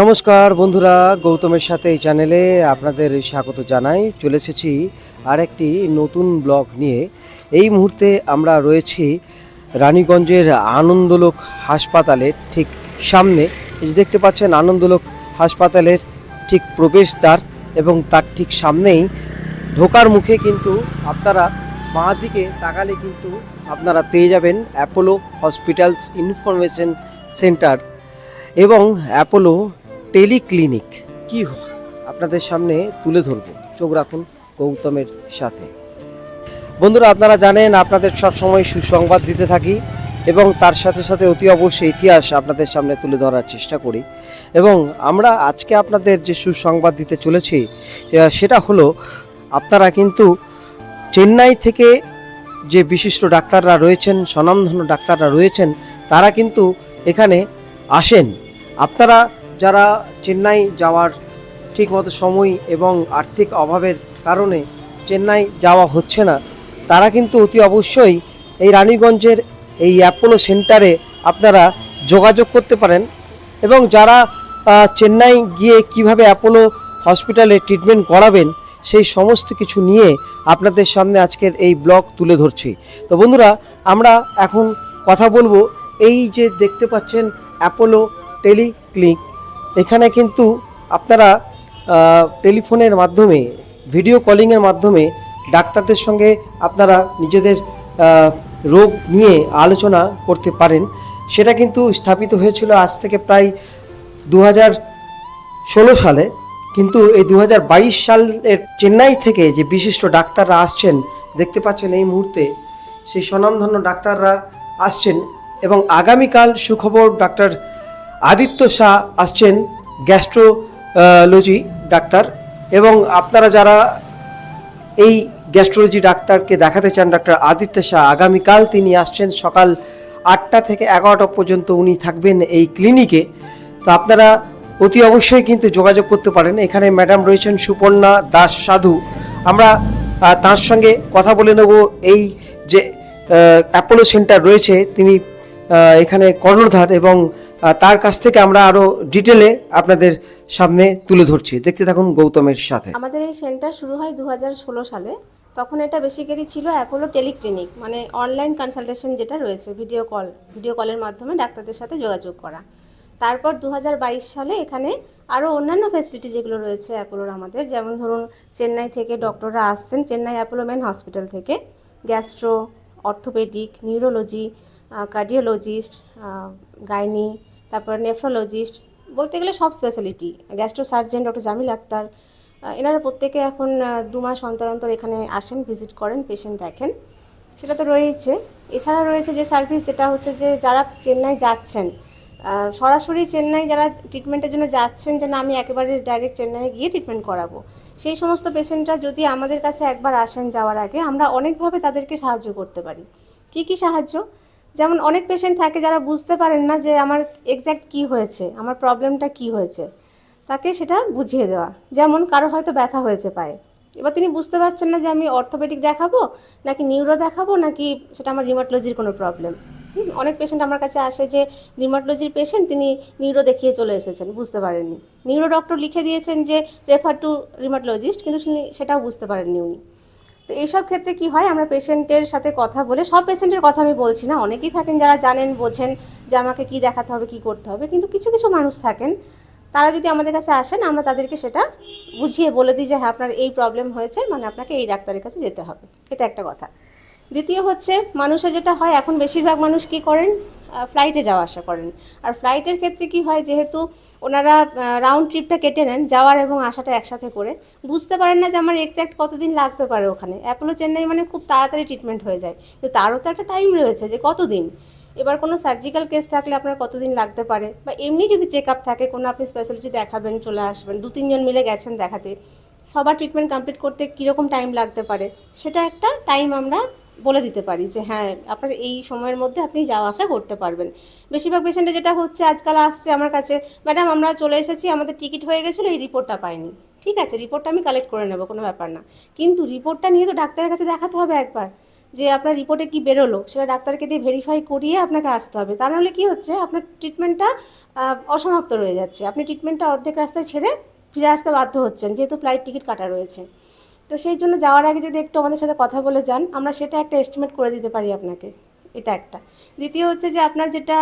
নমস্কার বন্ধুরা, গৌতমের সাথে এই চ্যানেলে আপনাদের স্বাগত জানাই। চলে এসেছি আর একটি নতুন ব্লগ নিয়ে। এই মুহূর্তে আমরা রয়েছি রানীগঞ্জের আনন্দলোক হাসপাতালের ঠিক সামনে। দেখতে পাচ্ছেন, আনন্দলোক হাসপাতালের ঠিক প্রবেশদ্বার এবং তার ঠিক সামনেই ঢোকার মুখে কিন্তু আপনারা বাঁ দিকে তাকালে কিন্তু আপনারা পেয়ে যাবেন অ্যাপোলো হসপিটালস ইনফরমেশন সেন্টার এবং অ্যাপোলো টেলিক্লিনিক। কি আপনাদের সামনে তুলে ধরবো। চোখ রাখুন গৌতমের সাথে। বন্ধুরা আপনারা জানেন আপনাদের সব সময় সুসংবাদ দিতে থাকি এবং তার সাথে সাথে অতি অবশ্যই ইতিহাস আপনাদের সামনে তুলে ধরার চেষ্টা করি। এবং আমরা আজকে আপনাদের যে সুসংবাদ দিতে চলেছি সেটা হলো আপনারা কিন্তু চেন্নাই থেকে যে বিশিষ্ট ডাক্তাররা রয়েছেন স্বনামধন্য ডাক্তাররা রয়েছেন তারা কিন্তু এখানে আসেন। আপনারা যারা চেন্নাই যাওয়ার ঠিকমতো সময় এবং আর্থিক অভাবের কারণে চেন্নাই যাওয়া হচ্ছে না, তারা কিন্তু অতি অবশ্যই এই রানীগঞ্জের এই অ্যাপোলো সেন্টারে আপনারা যোগাযোগ করতে পারেন এবং যারা চেন্নাই গিয়ে কীভাবে অ্যাপোলো হসপিটালে ট্রিটমেন্ট করাবেন সেই সমস্ত কিছু নিয়ে আপনাদের সামনে আজকের এই ব্লগ তুলে ধরছি। তো বন্ধুরা, আমরা এখন কথা বলব এই যে দেখতে পাচ্ছেন অ্যাপোলো টেলিক্লিনিক। এখানে কিন্তু আপনারা টেলিফোনের মাধ্যমে, ভিডিও কলিংয়ের মাধ্যমে ডাক্তারদের সঙ্গে আপনারা নিজেদের রোগ নিয়ে আলোচনা করতে পারেন। সেটা কিন্তু স্থাপিত হয়েছিল আজ থেকে প্রায় দু ষোলো সালে। কিন্তু এই দু হাজার বাইশ সালের চেন্নাই থেকে যে বিশিষ্ট ডাক্তাররা আসছেন, দেখতে পাচ্ছেন এই মুহূর্তে সেই স্বনামধন্য ডাক্তাররা আসছেন এবং আগামীকাল সুখবর ডাক্তার আদিত্য শাহ আসছেন গ্যাস্ট্রোলজি ডাক্তার এবং আপনারা যারা এই গ্যাস্ট্রোলজি ডাক্তারকে দেখাতে চান, ডাক্তার আদিত্য শাহ, আগামীকাল তিনি আসছেন সকাল আটটা থেকে এগারোটা পর্যন্ত উনি থাকবেন এই ক্লিনিকে তো আপনারা অতি অবশ্যই কিন্তু যোগাযোগ করতে পারেন। এখানে ম্যাডাম রয়েছেন সুপর্ণা দাস সাধু। আমরা তার সঙ্গে কথা বলে নেব এই যে অ্যাপোলো সেন্টার রয়েছে। তিনি এখানে কর্ণধার এবং তার কাছ থেকে আমরা আরও ডিটেলে আপনাদের সামনে তুলে ধরছি। দেখতে থাকুন গৌতমের সাথে। আমাদের এই সেন্টার শুরু হয় দু হাজার ষোলো সালে। তখন এটা বেসিক্যালি ছিল অ্যাপোলো টেলিক্লিনিক মানে অনলাইন কনসালটেশন যেটা রয়েছে, ভিডিও কল, ভিডিও কলের মাধ্যমে ডাক্তারদের সাথে যোগাযোগ করা। তারপর দু হাজার বাইশ সালে এখানে আরও অন্যান্য ফেসিলিটি যেগুলো রয়েছে অ্যাপোলোর আমাদের, যেমন ধরুন চেন্নাই থেকে ডক্টররা আসছেন, চেন্নাই অ্যাপোলো মেন হসপিটাল থেকে। Gastro, orthopaedic, neurology cardiologist gynae তারপর নেফ্রোলজিস্ট বলতে গেলে সব speciality gastro surgeon doctor Jamil Akhtar এনারা প্রত্যেকে এখন দু মাস অন্তর অন্তর এখানে আসেন ভিজিট করেন পেশেন্ট দেখেন। সেটা তো রয়েছে। এছাড়া রয়েছে যে সার্ভিস যেটা হচ্ছে যে যারা চেন্নাই যাচ্ছেন সরাসরি চেন্নাই যারা ট্রিটমেন্টের জন্য যাচ্ছেন যে না, আমি একেবারে ডাইরেক্ট চেন্নাই গিয়ে ট্রিটমেন্ট করাবো। সেই সমস্ত পেশেন্টরা যদি আমাদের কাছে একবার আসেন যাওয়ার আগে, আমরা অনেকভাবে তাদেরকে সাহায্য করতে পারি। কি কি সাহায্য? যেমন অনেক পেশেন্ট থাকে যারা বুঝতে পারেন না যে আমার এক্স্যাক্ট কি হয়েছে, আমার প্রবলেমটা কি হয়েছে, তাকে সেটা বুঝিয়ে দেওয়া। যেমন কারও হয়তো ব্যথা হয়েছে পায়ে। এবার তিনি বুঝতে পারছেন না যে আমি অর্থোপেডিক দেখাবো, নাকি নিউরো দেখাবো, নাকি সেটা আমার রিমাটোলজির কোনো প্রবলেম অনেক পেশেন্ট আমার কাছে আসে যে রিমাটোলজির পেশেন্ট তিনি নিউরো দেখিয়ে চলে এসেছেন, বুঝতে পারেননি। নিউরো ডক্টর লিখে দিয়েছেন যে রেফার টু রিমাটোলজিস্ট কিন্তু সেটাও বুঝতে পারেননি উনি। তো এইসব ক্ষেত্রে কি হয়, আমরা পেশেন্টের সাথে কথা বলে, সব পেশেন্টের কথা আমি বলছি না, অনেকেই থাকেন যারা জানেন, বোঝেন যে আমাকে কি দেখাতে হবে, কি করতে হবে, কিন্তু কিছু কিছু মানুষ থাকেন, তারা যদি আমাদের কাছে আসেন, আমরা তাদেরকে সেটা বুঝিয়ে বলে দিই যে হ্যাঁ আপনার এই প্রবলেম হয়েছে মানে আপনাকে এই ডাক্তারের কাছে যেতে হবে, এটা একটা কথা। দ্বিতীয় হচ্ছে, মানুষের যেটা হয়, এখন বেশিরভাগ মানুষ কি করেন ফ্লাইটে যাওয়া আসা করেন। আর ফ্লাইটের ক্ষেত্রে কি হয়, যেহেতু ওনারা রাউন্ড ট্রিপটা কেটে নেন যাওয়ার এবং আসাটা একসাথে করে। বুঝতে পারেন না যে আমার এক্স্যাক্ট কতদিন লাগতে পারে ওখানে। অ্যাপোলো চেন্নাই মানে খুব তাড়াতাড়ি ট্রিটমেন্ট হয়ে যায়। কিন্তু তারও তো একটা টাইম রয়েছে যে কতদিন। এবার কোনো সার্জিক্যাল কেস থাকলে আপনার কতদিন লাগতে পারে? বা এমনি যদি চেক আপ থাকে, কোনো আপনি স্পেশালিটি দেখাবেন, চলে আসবেন দু তিনজন মিলে গেছেন দেখাতে, সবার ট্রিটমেন্ট কমপ্লিট করতে কীরকম টাইম লাগতে পারে? সেটা একটা টাইম আমরা বলে দিতে পারি যে হ্যাঁ আপনার এই সময়ের মধ্যে আপনি যাওয়া আসা করতে পারবেন। বেশিরভাগ পেশেন্টে যেটা হচ্ছে, আজকাল আসছে আমার কাছে, ম্যাডাম, আমরা চলে এসেছি, আমাদের টিকিট হয়ে গেছিল, এই রিপোর্টটা পাইনি। ঠিক আছে রিপোর্টটা আমি কালেক্ট করে নেব, কোনো ব্যাপার না। কিন্তু রিপোর্টটা নিয়ে তো ডাক্তারের কাছে দেখাতে হবে একবার, যে আপনার রিপোর্টে কি বেরোলো। সেটা ডাক্তারকে দিয়ে ভেরিফাই করিয়ে আপনাকে আসতে হবে। তা নাহলে কি হচ্ছে, আপনার ট্রিটমেন্টটা অসমাপ্ত রয়ে যাচ্ছে। আপনি ট্রিটমেন্টটা অর্ধেক রাস্তায় ছেড়ে ফিরে আসতে বাধ্য হচ্ছেন, যেহেতু ফ্লাইট টিকিট কাটা রয়েছে। তো সেই জন্য যাওয়ার আগে যদি একটু আমাদের সাথে কথা বলে যান, আমরা সেটা একটা এস্টিমেট করে দিতে পারি আপনাকে। এটা একটা। দ্বিতীয় হচ্ছে যে আপনার যেটা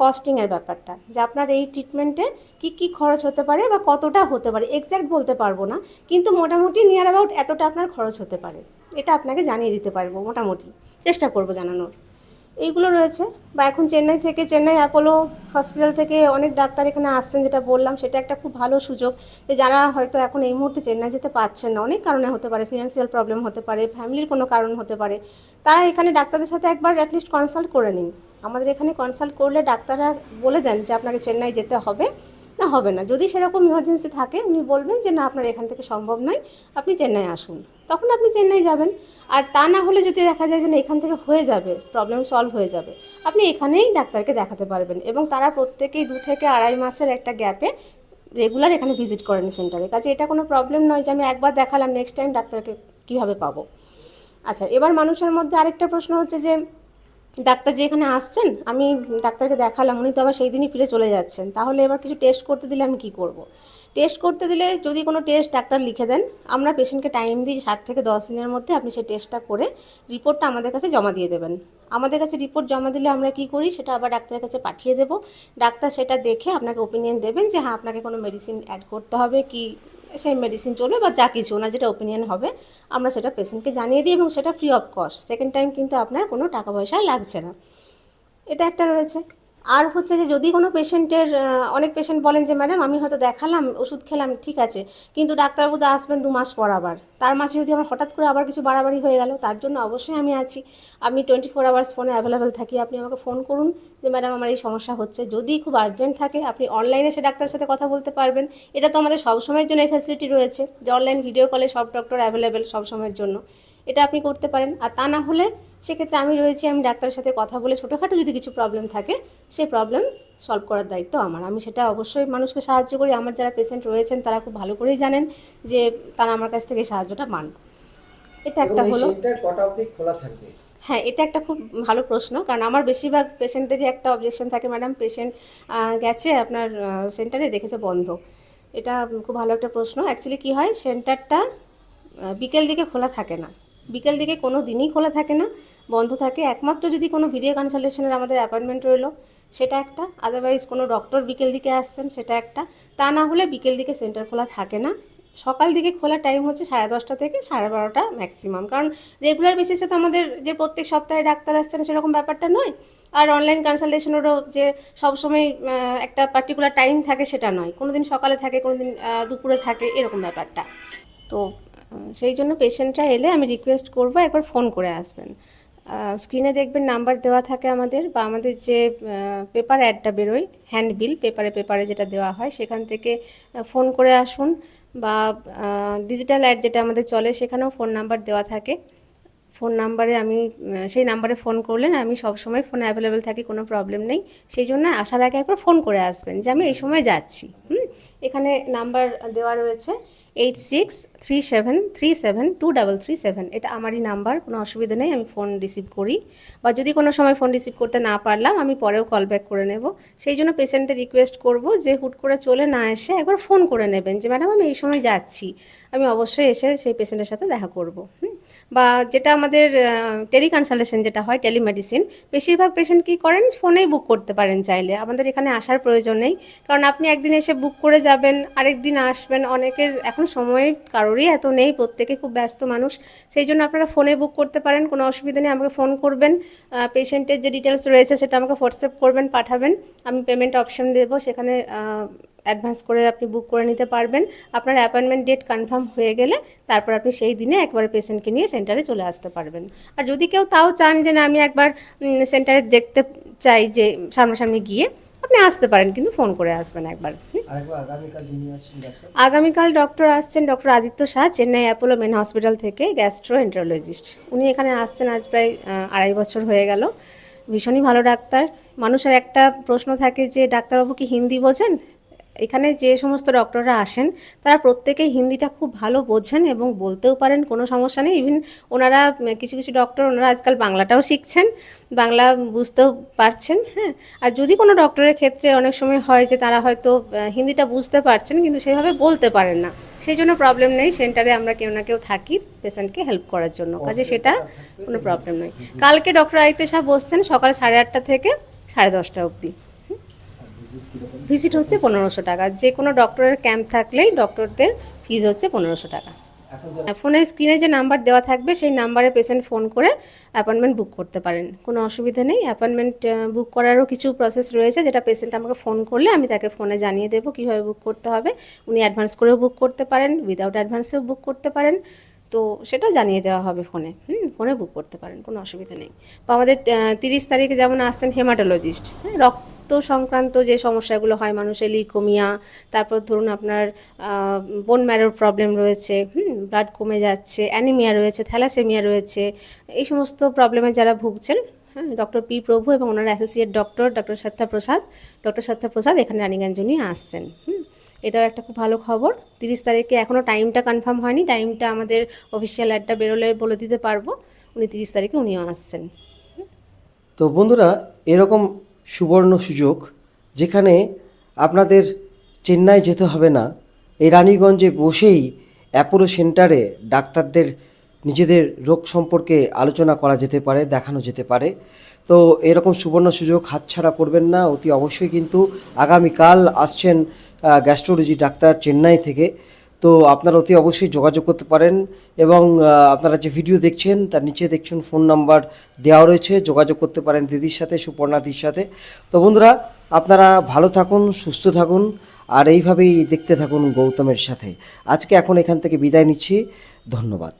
কস্টিংয়ের ব্যাপারটা, যে আপনার এই ট্রিটমেন্টে কি কি খরচ হতে পারে বা কতটা হতে পারে এক্স্যাক্ট বলতে পারব না, কিন্তু মোটামুটি নিয়ার অ্যাবাউট এতটা আপনার খরচ হতে পারে। এটা আপনাকে জানিয়ে দিতে পারব, মোটামুটি। চেষ্টা করব জানানোর। এইগুলো রয়েছে। বা এখন চেন্নাই থেকে, চেন্নাই অ্যাপোলো হসপিটাল থেকে অনেক ডাক্তার এখানে আসছেন যেটা বললাম, সেটা একটা খুব ভালো সুযোগ যে যারা হয়তো এখন এই মুহূর্তে চেন্নাই যেতে পারছেন না, অনেক কারণে হতে পারে ফিনান্সিয়াল প্রবলেম হতে পারে ফ্যামিলির কোনো কারণ হতে পারে, তারা এখানে ডাক্তারদের সাথে একবার অ্যাটলিস্ট কনসাল্ট করে নিন। আমাদের এখানে কনসাল্ট করলে ডাক্তাররা বলে দেন যে আপনাকে চেন্নাই যেতে হবে। না হবে না। যদি সেরকম ইমার্জেন্সি থাকে, উনি বলবেন যে, না, আপনার এখান থেকে সম্ভব নয়। আপনি চেন্নাই আসুন। তখন আপনি চেন্নাই যাবেন। আর তা না হলে যদি দেখা যায় যে না, এখান থেকে হয়ে যাবে প্রবলেম সলভ হয়ে যাবে, আপনি এখানেই ডাক্তারকে দেখাতে পারবেন এবং তারা প্রত্যেকেই দু থেকে আড়াই মাসের একটা গ্যাপে রেগুলার এখানে ভিজিট করেন সেন্টারে কাজে এটা কোনো প্রবলেম নয় যে আমি একবার দেখালাম নেক্সট টাইম ডাক্তারকে কীভাবে পাবো। আচ্ছা এবার মানুষের মধ্যে আরেকটা প্রশ্ন হচ্ছে যে, ডাক্তার যে এখানে আসছেন, আমি ডাক্তারকে দেখালাম, উনি তো আবার সেই দিনই ফিরে চলে যাচ্ছেন। তাহলে এবার কিছু টেস্ট করতে দিলে আমি কি করব। টেস্ট করতে দিলে যদি কোনো টেস্ট ডাক্তার লিখে দেন, আমরা পেশেন্টকে টাইম দিই সাত থেকে দশ দিনের মধ্যে আপনি সেই টেস্টটা করে রিপোর্টটা আমাদের কাছে জমা দিয়ে দেবেন। আমাদের কাছে রিপোর্ট জমা দিলে আমরা কি করি, সেটা আবার ডাক্তারের কাছে পাঠিয়ে দেবো। ডাক্তার সেটা দেখে আপনাকে ওপিনিয়ন দেবেন যে হ্যাঁ আপনাকে কোনো মেডিসিন অ্যাড করতে হবে কি, সেই মেডিসিন চলবে বা যা কিছু, ওনার যেটা ওপিনিয়ন হবে, আমরা সেটা পেশেন্টকে জানিয়ে দিই এবং সেটা free of cost second time কিন্তু আপনার কোনো টাকা পয়সা লাগছে না। এটা একটা রয়েছে। আর হচ্ছে যে যদি কোনো পেশেন্টের অনেক পেশেন্ট বলেন যে, ম্যাডাম, আমি হয়তো দেখালাম, ওষুধ খেলাম, ঠিক আছে। কিন্তু ডাক্তারবাবু তো আসবেন দু মাস পর আবার। তার মাসে যদি আমার হঠাৎ করে আবার কিছু বাড়াবাড়ি হয়ে গেল, তার জন্য অবশ্যই আমি আছি। আমি টোয়েন্টি ফোর আওয়ার্স ফোনে অ্যাভেলেবেল থাকি। আপনি আমাকে ফোন করুন যে, ম্যাডাম, আমার এই সমস্যা হচ্ছে। যদি খুব আর্জেন্ট থাকে, আপনি অনলাইনে সে ডাক্তারের সাথে কথা বলতে পারবেন। এটা তো আমাদের সবসময়ের জন্য এই ফ্যাসিলিটি রয়েছে, যে অনলাইন ভিডিও কলে সব ডক্টর অ্যাভেলেবেল সবসময়ের জন্য। এটা আপনি করতে পারেন। আর তা না হলে সেক্ষেত্রে আমি রয়েছি আমি ডাক্তারের সাথে কথা বলে ছোটোখাটো যদি কিছু প্রবলেম থাকে সেই প্রবলেম সলভ করার দায়িত্ব আমার। আমি সেটা অবশ্যই মানুষকে সাহায্য করি। আমার যারা পেশেন্ট রয়েছেন তারা খুব ভালো করেই জানেন যে তারা আমার কাছ থেকে সাহায্যটা পান। এটা একটা হলো খোলা থাকবে? হ্যাঁ এটা একটা খুব ভালো প্রশ্ন। কারণ আমার বেশিরভাগ পেশেন্টদেরই একটা অবজেকশন থাকে ম্যাডাম পেশেন্ট গেছে আপনার সেন্টারে দেখেছে বন্ধ। এটা খুব ভালো একটা প্রশ্ন। অ্যাকচুয়ালি কী হয় সেন্টারটা বিকেল দিকে খোলা থাকে না। বিকেল দিকে কোনো দিনই খোলা থাকে না, বন্ধ থাকে। একমাত্র যদি কোনো ভিডিও কনসালটেশনের আমাদের অ্যাপয়েন্টমেন্ট রইল, সেটা একটা। আদারওয়াইজ কোনো ডক্টর বিকেল দিকে আসছেন, সেটা একটা। তা না হলে বিকেল দিকে সেন্টার খোলা থাকে না। সকাল দিকে খোলার টাইম হচ্ছে সাড়ে দশটা থেকে সাড়ে বারোটা ম্যাক্সিমাম কারণ রেগুলার বেসিসে তো আমাদের যে প্রত্যেক সপ্তাহে ডাক্তার আসছেন, সেরকম ব্যাপারটা নয়। আর অনলাইন কনসালটেশনেরও যে সবসময় একটা পার্টিকুলার টাইম থাকে, সেটা নয়। কোনো দিন সকালে থাকে কোনো দিন দুপুরে থাকে, এরকম ব্যাপারটা। তো সেই জন্য পেশেন্টরা এলে আমি রিকোয়েস্ট করব, একবার ফোন করে আসবেন। স্ক্রিনে দেখবেন নাম্বার দেওয়া থাকে আমাদের বা আমাদের যে পেপার অ্যাডটা বেরোয় হ্যান্ডবিল পেপারে পেপারে যেটা দেওয়া হয়, সেখান থেকে ফোন করে আসুন বা ডিজিটাল অ্যাড যেটা আমাদের চলে সেখানেও ফোন নাম্বার দেওয়া থাকে। ফোন নাম্বারে আমি সেই নাম্বারে ফোন করলেন আমি সবসময় ফোনে অ্যাভেলেবেল থাকি, কোনো প্রবলেম নেই। সেই জন্য আসার আগে একবার ফোন করে আসবেন যে, আমি এই সময় যাচ্ছি। হুম? এখানে নাম্বার দেওয়া রয়েছে। Eight six three seven three seven two double three seven এটা আমারই নাম্বার, কোনো অসুবিধা নেই, আমি ফোন রিসিভ করি। বা যদি কোনো সময় ফোন রিসিভ করতে না পারলাম, আমি পরেও কল ব্যাক করে নেব। সেই জন্য পেশেন্টকে রিকোয়েস্ট করব যে, হুট করে চলে না এসে একবার ফোন করে নেবেন যে ম্যাডাম আমি এই সময় যাচ্ছি। আমি অবশ্যই এসে সেই পেশেন্টের সাথে দেখা করব। হুম? বা যেটা আমাদের টেলিকনসালটেশন যেটা হয় টেলিমেডিসিন বেশিরভাগ পেশেন্ট কী করেন? ফোনেই বুক করতে পারেন চাইলে। আমাদের এখানে আসার প্রয়োজন নেই। কারণ আপনি একদিন এসে বুক করে যাবেন আরেক দিন আসবেন, অনেকের এখন সময় কারোরই এত নেই, প্রত্যেকে খুব ব্যস্ত মানুষ। সেই জন্য আপনারা ফোনে বুক করতে পারেন, কোনো অসুবিধা নেই, আমাকে ফোন করবেন। পেশেন্টের যে ডিটেলস রয়েছে সেটা আমাকে হোয়াটসঅ্যাপ করবেন, পাঠাবেন। আমি পেমেন্ট অপশন দেবো, সেখানে অ্যাডভান্স করে আপনি বুক করে নিতে পারবেন। আপনার অ্যাপয়েন্টমেন্ট ডেট কনফার্ম হয়ে গেলে তারপর আপনি সেই দিনে একবারে পেশেন্টকে নিয়ে সেন্টারে চলে আসতে পারবেন। আর যদি কেউ তাও চান যে না, আমি একবার সেন্টারে দেখতে চাই যে সামনাসামনি গিয়ে আপনি আসতে পারেন কিন্তু ফোন করে আসবেন একবার। আগামীকাল ডক্টর আসছেন doctor Aditya Shah Chennai Apollo main hospital থেকে গ্যাস্ট্রো এন্ট্রোলজিস্ট উনি এখানে আসছেন আজ প্রায় আড়াই বছর হয়ে গেল। ভীষণই ভালো ডাক্তার। মানুষের একটা প্রশ্ন থাকে যে ডাক্তারবাবু কি হিন্দি বোঝেন? এখানে যে সমস্ত ডক্টররা আসেন তারা প্রত্যেকেই হিন্দিটা খুব ভালো বোঝেন এবং বলতেও পারেন কোনো সমস্যা নেই। ইভেন ওনারা কিছু কিছু ডক্টর ওনারা আজকাল বাংলাটাও শিখছেন বাংলা বুঝতেও পারছেন হ্যাঁ। আর যদি কোনো ডক্টরের ক্ষেত্রে অনেক সময় হয় যে তারা হয়তো হিন্দিটা বুঝতে পারছেন কিন্তু সেভাবে বলতে পারেন না সেই জন্য প্রবলেম নেই। সেন্টারে আমরা কেউ না কেউ থাকি পেশেন্টকে হেল্প করার জন্য কাজে সেটা কোনো প্রবলেম নয় কালকে ডক্টর আদিত্য সাহেব বসছেন সকাল সাড়ে আটটা থেকে সাড়ে দশটা অবধি। ভিজিট হচ্ছে পনেরোশো টাকা। যে কোনো ডক্টরের ক্যাম্প থাকলেই ডক্টরদের ফিজ হচ্ছে পনেরোশো টাকা। ফোনে স্ক্রিনে যে নাম্বার দেওয়া থাকবে সেই নাম্বারে পেশেন্ট ফোন করে অ্যাপয়েন্টমেন্ট বুক করতে পারেন। কোনো অসুবিধা নেই। অ্যাপয়েন্টমেন্ট বুক করারও কিছু প্রসেস রয়েছে যেটা পেশেন্ট আমাকে ফোন করলে আমি তাকে ফোনে জানিয়ে দেবো কীভাবে বুক করতে হবে। উনি অ্যাডভান্স করেও বুক করতে পারেন উইদাউট অ্যাডভান্সেও বুক করতে পারেন। তো সেটা জানিয়ে দেওয়া হবে ফোনে হুম ফোনে বুক করতে পারেন কোনো অসুবিধা নেই। বা আমাদের তিরিশ তারিখে যেমন আসছেন হেমাটোলজিস্ট হ্যাঁ রক্ত সংক্রান্ত যে সমস্যাগুলো হয়, মানুষের লিকোমিয়া তারপর ধরুন আপনার বোন ম্যারোর প্রবলেম রয়েছে, হুম ব্লাড কমে যাচ্ছে অ্যানিমিয়া রয়েছে থ্যালাসেমিয়া রয়েছে, এই সমস্ত প্রবলেমে যারা ভুগছেন হ্যাঁ ডক্টর পি প্রভু এবং ওনার associate doctor doctor Satya Prasad doctor Satya Prasad এখানে রানীগঞ্জ নিয়ে আসছেন, হুম। এটাও একটা খুব ভালো খবর, তিরিশ তারিখে এখনও টাইমটা কনফার্ম হয়নি টাইমটা আমাদের অফিসিয়াল অ্যাডটা বেরোলে বলে দিতে পারব, উনি তিরিশ তারিখে উনিও আসছেন তো বন্ধুরা, এরকম সুবর্ণ সুযোগ, যেখানে আপনাদের চেন্নাই যেতে হবে না। এই রানীগঞ্জে বসেই অ্যাপোলো সেন্টারে ডাক্তারদের নিজেদের রোগ সম্পর্কে আলোচনা করা যেতে পারে, দেখানো যেতে পারে। তো এরকম সুবর্ণ সুযোগ হাতছাড়া করবেন না, অতি অবশ্যই কিন্তু আগামীকাল আসছেন গ্যাস্ট্রোলজি ডাক্তার চেন্নাই থেকে। তো আপনারা অতি অবশ্যই যোগাযোগ করতে পারেন এবং আপনারা যে ভিডিও দেখছেন, তার নিচে দেখছেন ফোন নাম্বার দেওয়া রয়েছে, যোগাযোগ করতে পারেন দিদির সাথে সুপর্ণাদির সাথে। তো বন্ধুরা, আপনারা ভালো থাকুন, সুস্থ থাকুন, আর এইভাবেই দেখতে থাকুন গৌতমের সাথে। আজকে এখন এখান থেকে বিদায় নিচ্ছি। ধন্যবাদ।